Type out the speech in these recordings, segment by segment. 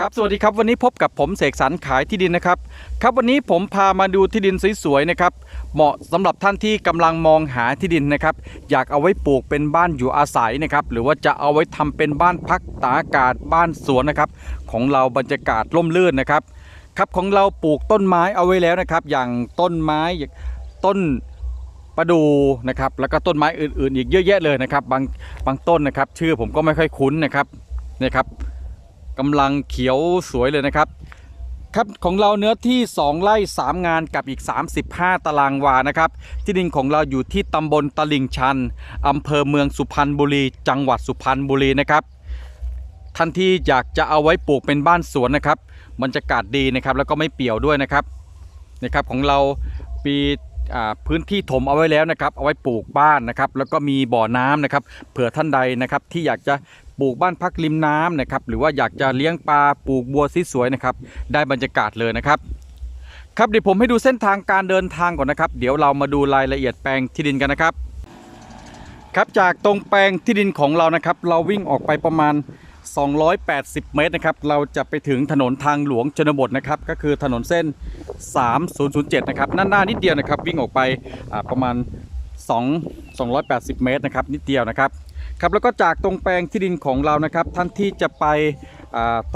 ครับสวัสดีครับวันนี้พบกับผมเสกสรรขายที่ดินนะครับครับวันนี้ผมพามาดูที่ดินสวยๆนะครับเหมาะสำหรับท่านที่กำลังมองหาที่ดินนะครับอยากเอาไว้ปลูกเป็นบ้านอยู่อาศัยนะครับหรือว่าจะเอาไว้ทำเป็นบ้านพักตากอากาศบ้านสวนนะครับของเราบรรยากาศร่มรื่นนะครับครับของเราปลูกต้นไม้เอาไว้แล้วนะครับ อย่างต้นไม้ต้นประดูนะครับแล้วก็ต้นไม้อื่นๆ อีกเยอะแยะเลยนะครับบางบางต้นนะครับชื่อผมก็ไม่ค่อยคุ้นนะครับนี่ครับ กำลังเขียวสวยเลยนะครับ ครับของเราเนื้อที่ 2 ไร่ 3 งานกับอีก 35 ตารางวานะครับ ที่ดินของเราอยู่ที่ตำบลตลิ่งชันอำเภอเมืองสุพรรณบุรี จังหวัดสุพรรณบุรีนะครับท่านที่อยากจะเอาไว้ปลูกเป็นบ้านสวนนะครับบรรยากาศดีนะครับแล้วก็ไม่เปี่ยวด้วยนะครับนะครับของเราปีอ่าพื้นที่ถมเอาไว้แล้วนะครับ เอาไว้ปลูกบ้านนะครับ แล้วก็มีบ่อน้ำนะครับ เผื่อท่านใดนะครับที่อยากจะ ปลูกบ้านพักริมน้ำนะครับหรือว่าอยากจะเลี้ยงปลาปลูกบัวสวยๆนะครับได้บรรยากาศเลยนะครับครับเดี๋ยวผมให้ดูเส้นทางการเดินทางก่อนนะครับ เดี๋ยวเรามาดูรายละเอียดแปลงที่ดินกันนะครับ ครับจากตรงแปลงที่ดินของเรานะครับ เราวิ่งออกไปประมาณ 280 เมตรนะครับเราจะไปถึงถนนทางหลวงชนบทนะครับ ก็คือถนนเส้น 3007 นะครับหน้านิดเดียวนะครับ วิ่งออกไปประมาณ 2 280 เมตรนะครับนิดเดียวนะครับ ครับแล้วก็จากตรงแปลงที่ดินของเรานะครับท่านที่จะไป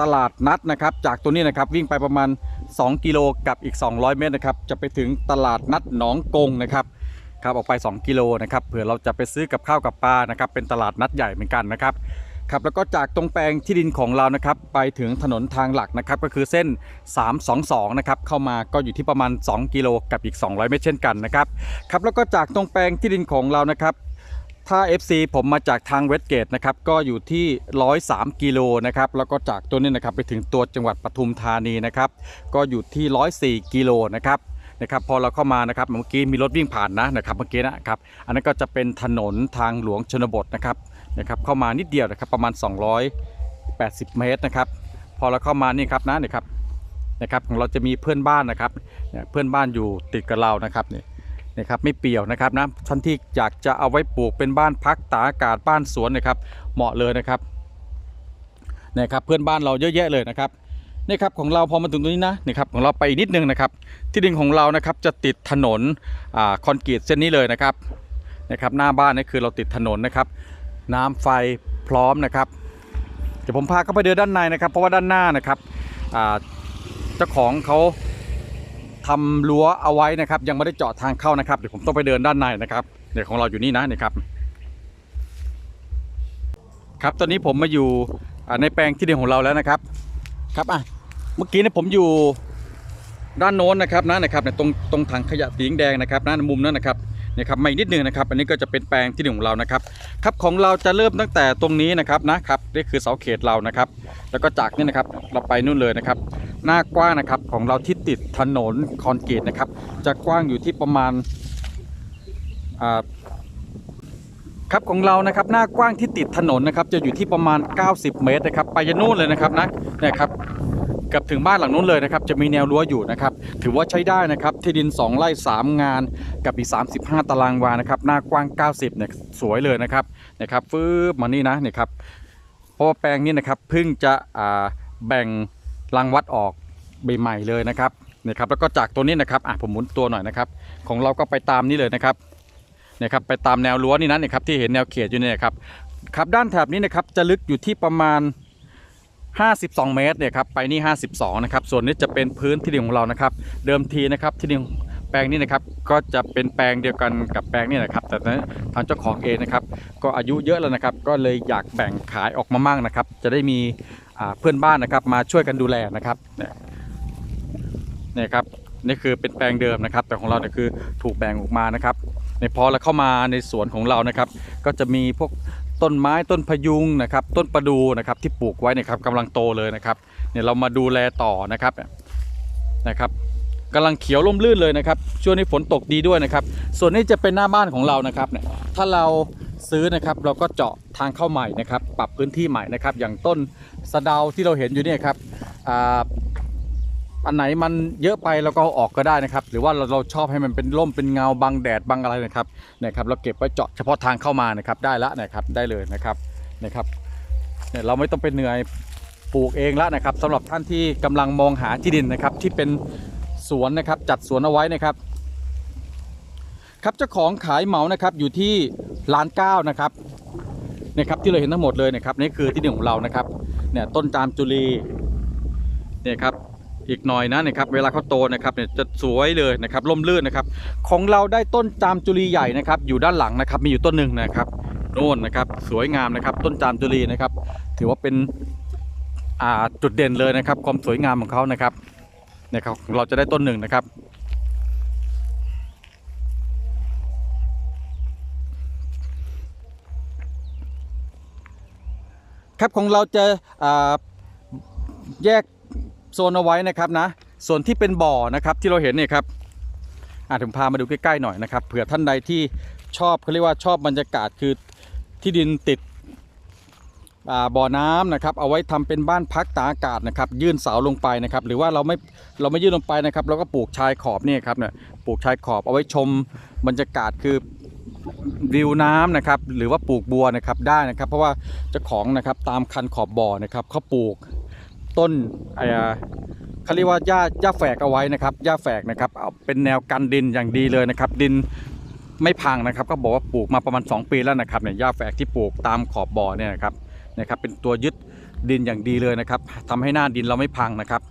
ตลาดนัดนะครับ จากตัวนี้นะครับวิ่งไปประมาณ 2 กิโลกับอีก 200 เมตรนะครับจะไปถึงตลาดนัดหนองกงนะครับครับออกไป 2 กิโลนะครับเผื่อเราจะไปซื้อกับข้าวกับปลานะครับเป็นตลาดนัดใหญ่เหมือนกันนะครับครับแล้วก็จากตรงแปลงที่ดินของเรานะครับไปถึงถนนทางหลักนะครับก็คือเส้น 322 นะครับเข้ามาก็อยู่ที่ประมาณ 2 กิโลกับอีก 200 เมตรเช่นกันนะครับครับแล้วก็จากตรงแปลงที่ดินของเรานะครับ ถ้า FC ผมมาจากทางเวสเกตนะครับก็อยู่ที่ 103 กิโลนะครับแล้วก็จากตัวนี้นะครับไปถึงตัวจังหวัดปทุมธานีนะครับก็อยู่ที่ 104 กิโลนะครับนะครับพอเราเข้ามานะครับเมื่อกี้มีรถวิ่งผ่านนะนะครับเมื่อกี้นะครับอันนั้นก็จะเป็นถนนทางหลวงชนบทนะครับนะครับเข้ามานิดเดียวนะครับประมาณ 280 เมตรนะครับพอเราเข้ามานี่ครับนะนี่ครับนะครับของเราจะมีเพื่อนบ้านนะครับเนี่ยเพื่อนบ้านอยู่ติดกับเรานะครับเนี่ย นะครับไม่เปียวนะครับนะท่านที่อยากจะเอาไว้ปลูกเป็นบ้านพักตากอากาศบ้านสวนนะครับ เหมาะเลยนะครับนะครับเพื่อนบ้านเราเยอะแยะเลยนะครับนี่ครับของเราพอมาถึงตรงนี้นะนี่ครับของเราไปอีกนิดนึงนะครับ ที่ดินของเรานะครับจะติดถนนอ่าคอนกรีตเส้นนี้เลยนะครับนะครับหน้าบ้านนี่คือเราติดถนนนะครับ น้ำไฟพร้อมนะครับเดี๋ยวผมพาเข้าไปเดินด้านในนะครับ เพราะว่าด้านหน้านะครับเจ้าของเขา ทำรั้วเอาไว้นะครับ ยังไม่ได้เจาะทางเข้านะครับเดี๋ยวผมต้องไปเดินด้านในนะครับเดี๋ยวของเราอยู่นี่นะนี่ครับ ครับตอนนี้ผมมาอยู่ในแปลงที่ดินของเราแล้วนะครับ ครับอะเมื่อกี้เนี่ยผมอยู่ด้านโน้นนะครับนะนะครับเนี่ยตรงตรงถังขยะสีแดงนะครับนะมุมนั้นนะครับ นี่ยครับมาอีกนิดนึงนะครับ อันนี้ก็จะเป็นแปลงที่ดินของเรานะครับครับของเราจะเริ่มตั้งแต่ตรงนี้นะครับนะครับนี่คือเสาเขตเรานะครับ แล้วก็จากนี่นะครับเราไปนู่นเลยนะครับ หน้ากว้างนะครับของเราที่ติดถนนคอนกรีตนะครับ จะกว้างอยู่ที่ประมาณอ่าครับของเรานะครับหน้ากว้างที่ติดถนนนะครับจะอยู่ที่ประมาณ 90 เมตรนะครับ ไปยันนู่นเลยนะครับนะเนี่ยครับ กับถึงบ้านหลังนู้นเลยนะครับ จะมีแนวรั้วอยู่นะครับ ถือว่าใช้ได้นะครับ ที่ดิน 2 ไร่ 3 งาน กับอีก 35 ตารางวานะครับ หน้ากว้าง 90เนี่ยสวยเลยนะครับนะครับฟื้บมานี่นะเนี่ยครับเพราะว่าแปลงนี้นะครับเพิ่งจะอ่าแบ่งรังวัดออกใหม่ๆเลยนะครับเนี่ยครับแล้วก็จากตัวนี้นะครับอะผมหมุนตัวหน่อยนะครับ ของเราก็ไปตามนี้เลยนะครับเนี่ยครับไปตามแนวรั้วนี่นะเนี่ยครับที่เห็นแนวเขตอยู่เนี่ยครับครับด้านแถบนี้นะครับจะลึกอยู่ที่ประมาณ 52 เมตรเนี่ยครับไปนี่ 52 นะครับ ส่วนนี้จะเป็นพื้นที่ดินของเรานะครับ เดิมทีนะครับที่ดินแปลงนี้นะครับก็จะเป็นแปลงเดียวกันกับแปลงนี้นะครับ แต่ทางเจ้าของเองนะครับ ก็อายุเยอะแล้วนะครับ ก็เลยอยากแบ่งขายออกมามั่งนะครับ จะได้มีเพื่อนบ้านนะครับ มาช่วยกันดูแลนะครับเนี่ยเนี่ยครับนี่คือเป็นแปลงเดิมนะครับ แต่ของเราเนี่ยคือถูกแบ่งออกมานะครับในพอเราเข้ามาในสวนของเรานะครับ ก็จะมีพวก ต้นไม้ต้นพยุงนะครับ ต้นประดูนะครับที่ปลูกไว้นะครับกำลังโตเลยนะครับเนี่ยเรามาดูแลต่อนะครับนะครับกำลังเขียวร่มรื่นเลยนะครับช่วงนี้ฝนตกดีด้วยนะครับ ส่วนนี้จะเป็นหน้าบ้านของเรานะครับเนี่ยถ้าเราซื้อนะครับเราก็เจาะทางเข้าใหม่นะครับ ปรับพื้นที่ใหม่นะครับ อย่างต้นสะเดาที่เราเห็นอยู่เนี่ยครับ อันไหนมันเยอะไปเราก็ออกก็ได้นะครับ หรือว่าเราเราชอบให้มันเป็นร่มเป็นเงาบังแดดบังอะไรนะครับเนี่ยครับ เราเก็บไว้เจาะเฉพาะทางเข้ามานะครับได้ละนะครับได้เลยนะครับนะครับเนี่ยเราไม่ต้องไปเหนื่อยปลูกเองล้วนะครับสำหรับท่านที่กำลังมองหาที่ดินนะครับที่เป็นสวนนะครับจัดสวนเอาไว้นะครับ ครับเจ้าของขายเหมานะครับอยู่ที่ล้านเก้านะครับเนี่ยครับที่เราเห็นทั้งหมดเลยนะครับนี่คือที่ดินของเรานะครับเนี่ยต้นจามจุลีเนี่ยครับ อีกหน่อยนะนะครับเวลาเขาโตนะครับเนี่ยจะสวยเลยนะครับร่มรื่นนะครับ ของเราได้ต้นจามจุลีใหญ่นะครับ อยู่ด้านหลังนะครับมีอยู่ต้นหนึ่งนะครับโน่นนะครับสวยงามนะครับ ต้นจามจุลีนะครับ ถือว่าเป็นจุดเด่นเลยนะครับ ความสวยงามของเขานะครับเนี่ยครับเราจะได้ต้นหนึ่งนะครับ ครับของเราจะแยก โซนเอาไว้นะครับนะ ส่วนที่เป็นบ่อนะครับที่เราเห็นเนี่ยครับอาถึงพามาดูใกล้ๆหน่อยนะครับเผื่อท่านใดที่ชอบเขาเรียกว่าชอบบรรยากาศคือที่ดินติดอ่าบ่อน้ำนะครับเอาไว้ทำเป็นบ้านพักตากอากาศนะครับ ยื่นเสาลงไปนะครับ หรือว่าเราไม่เราไม่ยื่นลงไปนะครับเราก็ปลูกชายขอบเนี่ยครับเนี่ยปลูกชายขอบเอาไว้ชมบรรยากาศคือวิวน้ำนะครับ หรือว่าปลูกบัวนะครับได้นะครับ เพราะว่าเจ้าของนะครับตามคันขอบบ่อนะครับเขาปลูก ต้นไอ้เขาเรียกว่าหญ้าหญ้าแฝกเอาไว้นะครับหญ้าแฝกนะครับเอาเป็นแนวกันดินอย่างดีเลยนะครับ ดินไม่พังนะครับ ก็บอกว่าปลูกมาประมาณ 2 ปีแล้วนะครับเนี่ยหญ้าแฝกที่ปลูกตามขอบบ่อเนี่ยนะครับนะครับ เป็นตัวยึดดินอย่างดีเลยนะครับทำให้หน้าดินเราไม่พังนะครับ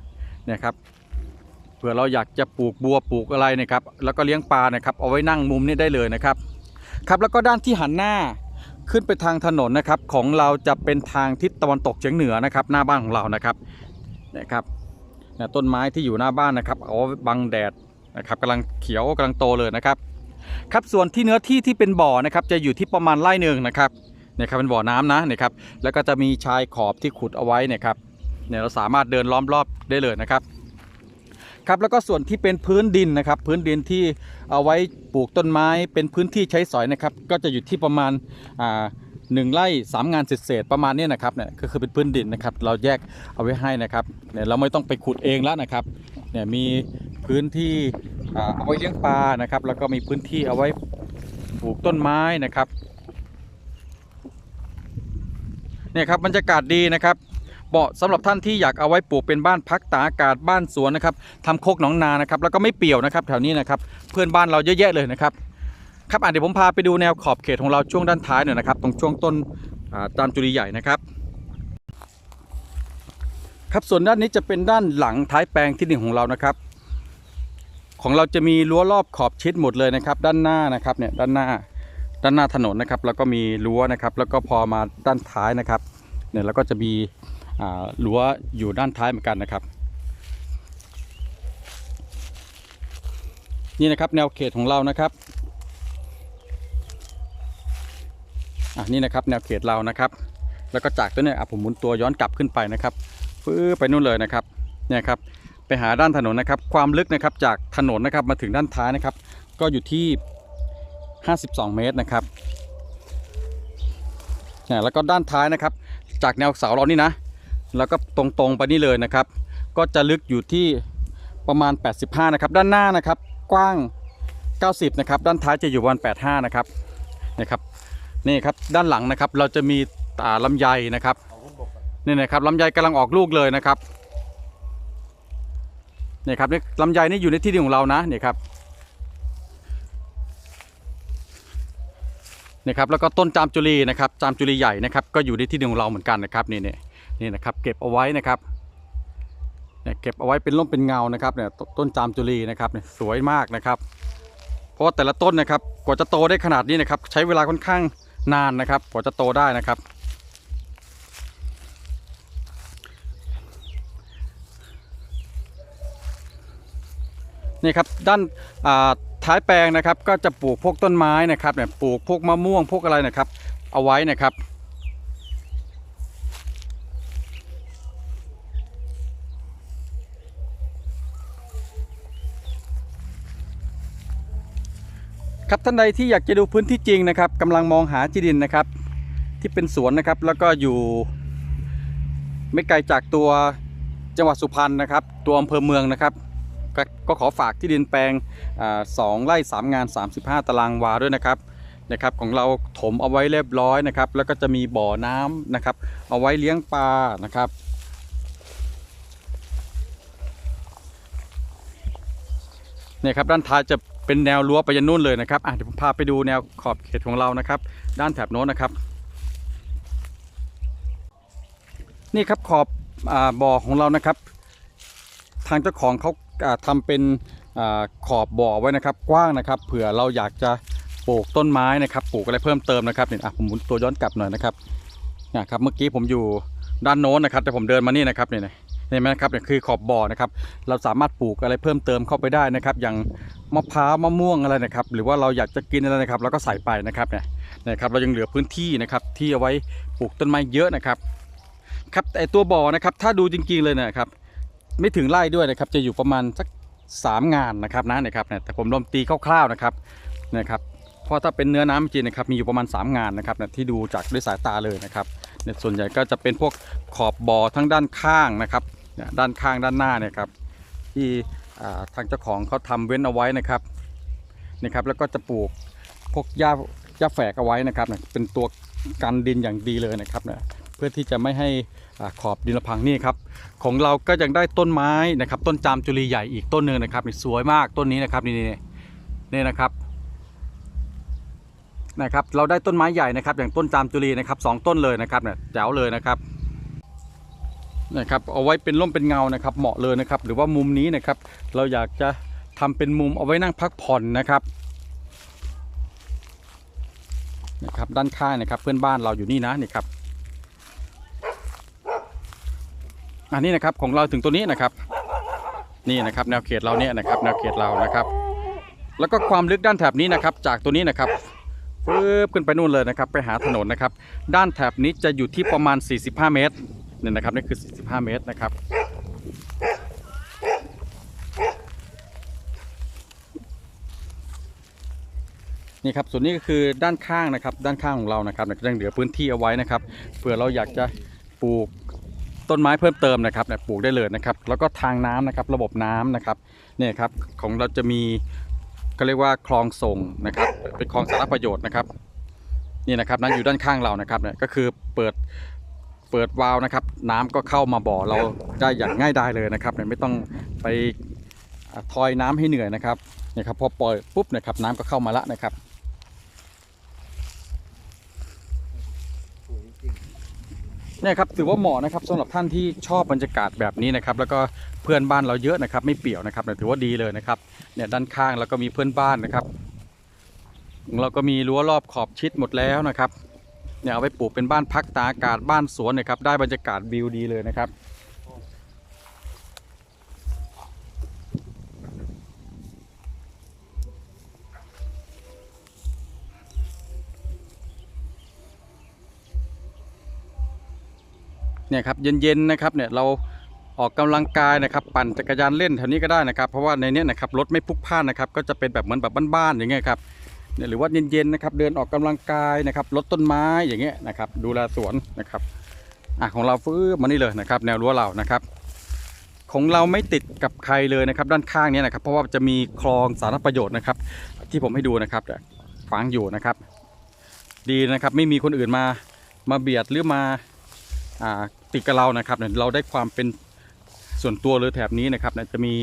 เนี่ยครับเผื่อเราอยากจะปลูกบัวปลูกอะไรนะครับ แล้วก็เลี้ยงปลานะครับ เอาไว้นั่งมุมนี้ได้เลยนะครับ ครับแล้วก็ด้านที่หันหน้า ขึ้นไปทางถนนนะครับของเราจะเป็นทางทิศตะวันตกเฉียงเหนือนะครับ หน้าบ้านของเรานะครับนะครับเนี่ยต้นไม้ที่อยู่หน้าบ้านนะครับเอาบังแดดนะครับกำลังเขียวกำลังโตเลยนะครับ ครับส่วนที่เนื้อที่ที่เป็นบ่อนะครับ จะอยู่ที่ประมาณไร่หนึ่งนะครับเนี่ยครับเป็นบ่อน้ำนะเนี่ยครับแล้วก็จะมีชายขอบที่ขุดเอาไว้เนี่ยครับเนี่ยเราสามารถเดินล้อมรอบได้เลยนะครับ ครับแล้วก็ส่วนที่เป็นพื้นดินนะครับ พื้นดินที่เอาไว้ปลูกต้นไม้เป็นพื้นที่ใช้สอยนะครับ ก็จะอยู่ที่ประมาณหนึ่งไร่สามงานเศษประมาณนี้นะครับเนี่ยก็คือเป็นพื้นดินนะครับ เราแยกเอาไว้ให้นะครับเนี่ยเราไม่ต้องไปขุดเองแล้วนะครับเนี่ยมีพื้นที่เอาไว้เลี้ยงปลานะครับ แล้วก็มีพื้นที่เอาไว้ปลูกต้นไม้นะครับเนี่ยครับบรรยากาศดีนะครับ เหมาะสำหรับท่านที่อยากเอาไว้ปลูกเป็นบ้านพักตากอากาศบ้านสวนนะครับทำโคกหนองนานะครับแล้วก็ไม่เปี่ยวนะครับแถวนี้นะครับเพื่อนบ้านเราเยอะแยะเลยนะครับครับอะเดี๋ยวผมพาไปดูแนวขอบเขตของเราช่วงด้านท้ายหน่อยนะครับ ตรงช่วงต้นตามจุลีใหญ่นะครับครับส่วนด้านนี้จะเป็นด้านหลังท้ายแปลงที่หนึ่งของเรานะครับ ของเราจะมีรั้วรอบขอบชิดหมดเลยนะครับ ด้านหน้านะครับเนี่ยด้านหน้าด้านหน้าถนนนะครับ แล้วก็มีรั้วนะครับ แล้วก็พอมาด้านท้ายนะครับเนี่ยแล้วก็จะมี รั้วอยู่ด้านท้ายเหมือนกันนะครับ นี่นะครับแนวเขตของเรานะครับอะนี่นะครับแนวเขตเรานะครับ แล้วก็จากตัวเนี้อะผมหมุนตัวย้อนกลับขึ้นไปนะครับฟื้อไปนู่นเลยนะครับเนี่ยครับไปหาด้านถนนนะครับ ความลึกนะครับจากถนนนะครับมาถึงด้านท้ายนะครับ ก็อยู่ที่ 52 เมตรนะครับเนี่ยแล้วก็ด้านท้ายนะครับ จากแนวเสาเรานี่นะ แล้วก็ตรงๆไปนี่เลยนะครับ ก็จะลึกอยู่ที่ประมาณ 85 นะครับ ด้านหน้านะครับ กว้าง 90 นะครับ ด้านท้ายจะอยู่ประมาณ 85 นะครับนะครับนี่ครับด้านหลังนะครับเราจะมีตาลำไยนะครับนี่นะครับลำไยกำลังออกลูกเลยนะครับนี่ครับนี่ลำไยนี่อยู่ในที่ดินของเรานะนี่ครับนี่ครับแล้วก็ต้นจามจุลีนะครับจามจุลีใหญ่นะครับก็อยู่ในที่ดินของเราเหมือนกันนะครับนี่เนี่ นี่นะครับเก็บเอาไว้นะครับเนี่ยเก็บเอาไว้เป็นร่มเป็นเงานะครับเนี่ยต้นจามจุลีนะครับเนี่ยสวยมากนะครับ เพราะว่าแต่ละต้นนะครับกว่าจะโตได้ขนาดนี้นะครับ ใช้เวลาค่อนข้างนานนะครับกว่าจะโตได้นะครับนี่ครับด้านาท้ายแปลงนะครับก็จะปลูกพวกต้นไม้นะครับเนี่ยปลูกพวกมะม่วงพวกอะไรนะครับ เอาไว้นะครับ ครับท่านใดที่อยากจะดูพื้นที่จริงนะครับกำลังมองหาที่ดินนะครับ ที่เป็นสวนนะครับแล้วก็อยู่ ไม่ไกลจากตัวจังหวัดสุพรรณนะครับ ตัวอำเภอเมืองนะครับกก็ขอฝากที่ดินแปลงสองไร่สามงาน 35 ตารางวาด้วยนะครับนะครับ ของเราถมเอาไว้เรียบร้อยนะครับ แล้วก็จะมีบ่อน้ำนะครับ เอาไว้เลี้ยงปลานะครับเนี่ยครับด้านท้ายจะ เป็นแนวรั้วไปยันนู่นเลยนะครับอะเดี๋ยวผมพาไปดูแนวขอบเขตของเรานะครับ ด้านแถบโน้นนะครับ นี่ครับขอบอาบ่อของเรานะครับ ทางเจ้าของเขาอ่าทำเป็นอาขอบบ่อไว้นะครับ กว้างนะครับ เผื่อเราอยากจะปลูกต้นไม้นะครับ ปลูกอะไรเพิ่มเติมนะครับเนี่ยอะผมหมุนตัวย้อนกลับหน่อยนะครับนะครับ เมื่อกี้ผมอยู่ด้านโน้นนะครับ แต่ผมเดินมานี่นะครับเนี่ย เห็นไหมครับเนี่ยคือขอบบ่อนะครับ เราสามารถปลูกอะไรเพิ่มเติมเข้าไปได้นะครับ อย่างมะพร้าวมะม่วงอะไรนะครับ หรือว่าเราอยากจะกินอะไรนะครับเราก็ใส่ไปนะครับเนี่ยนะครับเรายังเหลือพื้นที่นะครับที่เอาไว้ปลูกต้นไม้เยอะนะครับครับแต่ตัวบ่อนะครับถ้าดูจริงๆเลยนะครับ ไม่ถึงไร่ด้วยนะครับ จะอยู่ประมาณสักสามงานนะครับนะนะครับเนี่ยแต่ผมลองตีคร่าวๆนะครับนะครับเพราะถ้าเป็นเนื้อน้ำจริงๆนะครับมีอยู่ประมาณ 3 งานนะครับเนี่ยที่ดูจากด้วยสายตาเลยนะครับเนี่ยส่วนใหญ่ก็จะเป็นพวกขอบบ่อทั้งด้านข้างนะครับ เนี่ยด้านข้างด้านหน้าเนี่ยครับที่ทางเจ้าของเขาทำเว้นเอาไว้นะครับนะครับแล้วก็จะปลูกพวกหญ้าหญ้าแฝกเอาไว้นะครับเป็นตัวกันดินอย่างดีเลยนะครับเนี่ยเพื่อที่จะไม่ให้อขอบดินละพังนี่ครับของเราก็ยังได้ต้นไม้นะครับต้นจามจุลีใหญ่อีกต้นหนึ่งนะครับสวยมากต้นนี้นะครับนี่นี่นี่นะครับนะครับเราได้ต้นไม้ใหญ่นะครับอย่างต้นจามจุลีนะครับสองต้นเลยนะครับเนี่ยแจ๋วเลยนะครับ นะครับเอาไว้เป็นร่มเป็นเงานะครับเหมาะเลยนะครับ หรือว่ามุมนี้นะครับ เราอยากจะทำเป็นมุมเอาไว้นั่งพักผ่อนนะครับนะครับด้านข้างนะครับเพื่อนบ้านเราอยู่นี่นะนี่ครับอันนี้นะครับของเราถึงตัวนี้นะครับ นี่นะครับแนวเขตเราเนี่ยนะครับ แนวเขตเรานะครับ แล้วก็ความลึกด้านแถบนี้นะครับ จากตัวนี้นะครับปึ๊บขึ้นไปนู่นเลยนะครับ ไปหาถนนนะครับ ด้านแถบนี้จะอยู่ที่ประมาณ 45 เมตร เนี่ยนะครับนี่คือ 45 เมตรนะครับนี่ครับส่วนนี้ก็คือด้านข้างนะครับ ด้านข้างของเรานะครับยังเหลือพื้นที่เอาไว้นะครับเผื่อเราอยากจะปลูกต้นไม้เพิ่มเติมนะครับเนี่ยปลูกได้เลยนะครับ แล้วก็ทางน้ำนะครับระบบน้ำนะครับเนี่ยครับของเราจะมีก็เรียกว่าคลองส่งนะครับ เป็นคลองสาธารณประโยชน์นะครับนี่นะครับนั่นอยู่ด้านข้างเรานะครับเนี่ยก็คือเปิด เปิดวาล์วนะครับ น้ำก็เข้ามาบ่อเราได้อย่างง่ายดายเลยนะครับเนี่ยไม่ต้องไปอ่าทอยน้ำให้เหนื่อยนะครับเนี่ยครับพอปล่อยปุ๊บนะครับ น้ำก็เข้ามาละนะครับเนี่ยครับถือว่าเหมาะนะครับสำหรับท่านที่ชอบบรรยากาศแบบนี้นะครับ แล้วก็เพื่อนบ้านเราเยอะนะครับ ไม่เปี่ยวนะครับเนี่ยถือว่าดีเลยนะครับเนี่ยด้านข้างแล้วก็มีเพื่อนบ้านนะครับของเราก็มีรั้วรอบขอบชิดหมดแล้วนะครับ เนี่ยเอาไปปลูกเป็นบ้านพักตาอากาศบ้านสวนนะครับได้บรรยากาศวิวดีเลยนะครับเนี่ยครับเย็นๆนะครับเนี่ยเราออกกำลังกายนะครับปั่นจักรยานเล่นแถวนี้ก็ได้นะครับ เพราะว่าในนี้นะครับรถไม่พลุกพล่านนะครับก็จะเป็นแบบเหมือนแบบบ้านๆอย่างเงี้ยครับ หรือว่าเย็นๆนะครับ เดินออกกำลังกายนะครับรดต้นไม้อย่างเงี้ยนะครับ ดูแลสวนนะครับอะของเราฟื้นมานี่เลยนะครับ แนวรั้วเรานะครับ ของเราไม่ติดกับใครเลยนะครับ ด้านข้างเนี้นะครับ เพราะว่าจะมีคลองสาธารณประโยชน์นะครับ ที่ผมให้ดูนะครับเนี่ยขวางอยู่นะครับ ดีนะครับไม่มีคนอื่นมามาเบียดหรือมาอ่าติดกับเรานะครับเนี่ยเราได้ความเป็นส่วนตัวเลยแถบนี้นะครับเนี่ยจะมี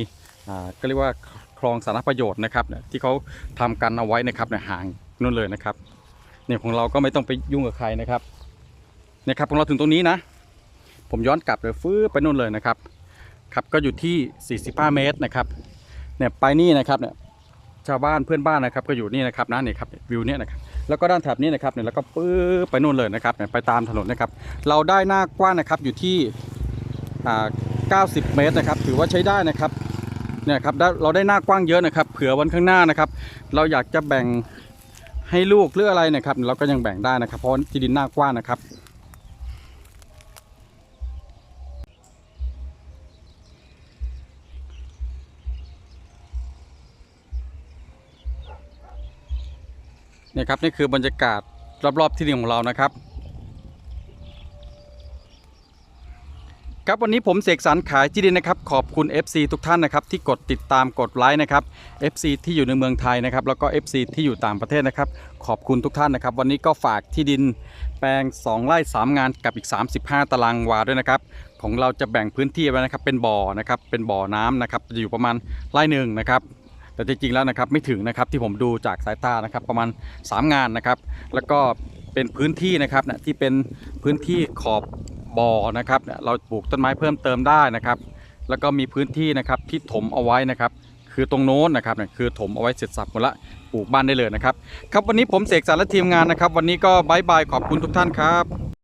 อ่าก็เรียกว่า คลองสาธารณประโยชน์นะครับเนี่ยที่เขาทำกันเอาไว้นะครับเนี่ยห่างนู่นเลยนะครับเนี่ยของเราก็ไม่ต้องไปยุ่งกับใครนะครับเนี่ยครับของเราถึงตรงนี้นะ ผมย้อนกลับเลยฟื้นไปนู่นเลยนะครับครับก็อยู่ที่ 45 เมตรนะครับเนี่ยไปนี่นะครับเนี่ยชาวบ้านเพื่อนบ้านนะครับก็อยู่นี่นะครับนะนี่ครับวิวเนี่ยนะครับแล้วก็ด้านแถบนี้นะครับเนี่ยแล้วก็ปื้อไปนู่นเลยนะครับเนี่ยไปตามถนนนะครับ เราได้หน้ากว้างนะครับอยู่ที่อ่า90 เมตรนะครับ ถือว่าใช้ได้นะครับ เนี่ยครับเราได้หน้ากว้างเยอะนะครับ เผื่อวันข้างหน้านะครับ เราอยากจะแบ่งให้ลูกหรืออะไรนะครับ เราก็ยังแบ่งได้นะครับ เพราะที่ดินหน้ากว้างนะครับเนี่ยครับนี่คือบรรยากาศรอบๆที่ดินของเรานะครับ ครับวันนี้ผมเสกสรรขายที่ดินนะครับขอบคุณ FC ทุกท่านนะครับที่กดติดตามกดไลค์นะครับ FC ที่อยู่ในเมืองไทยนะครับแล้วก็ FC ที่อยู่ต่างประเทศนะครับขอบคุณทุกท่านนะครับ วันนี้ก็ฝากที่ดินแปลง 2 ไร่3 งานกับอีก 35 ตารางวาด้วยนะครับของเราจะแบ่งพื้นที่ไว้นะครับเป็นบ่อนะครับเป็นบ่อน้ำนะครับจะอยู่ประมาณไร่หนึ่งนะครับแต่จริงๆแล้วนะครับไม่ถึงนะครับที่ผมดูจากสายตานะครับประมาณ 3 งานนะครับแล้วก็เป็นพื้นที่นะครับนะที่เป็นพื้นที่ขอบ บ่อนะครับเนี่ยเราปลูกต้นไม้เพิ่มเติมได้นะครับ แล้วก็มีพื้นที่นะครับที่ถมเอาไว้นะครับ คือตรงโน้นนะครับเนี่ยคือถมเอาไว้เสร็จสับหมดละปลูกบ้านได้เลยนะครับ ครับวันนี้ผมเสกสรรและทีมงานนะครับ วันนี้ก็บายบายขอบคุณทุกท่านครับ